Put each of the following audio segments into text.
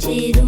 ചേരൂ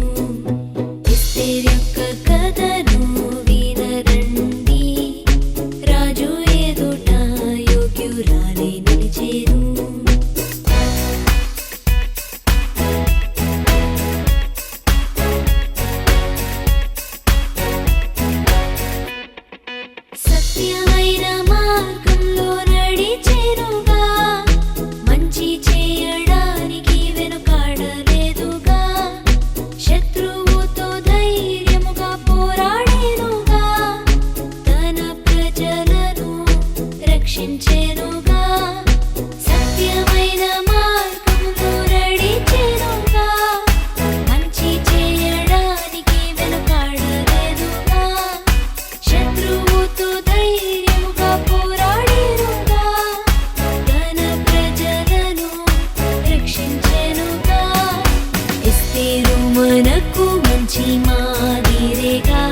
మాదిరిగా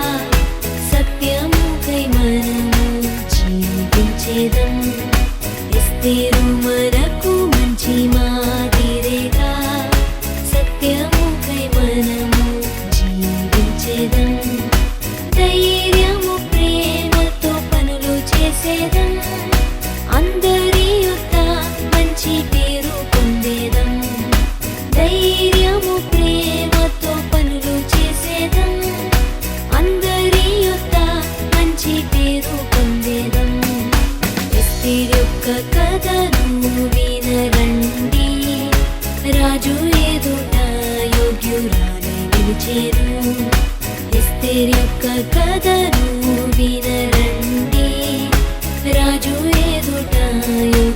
సత్యముకై మనము జీవించేదం. ఇస్తే మనకు మంచి మా ఒక కథను వినరండి రాజు ఎదుట యోగ్యురాలై నిలిచేను. ఇస్తేరి యొక్క కథను వినరండి రాజు ఎదుట యోగ్యు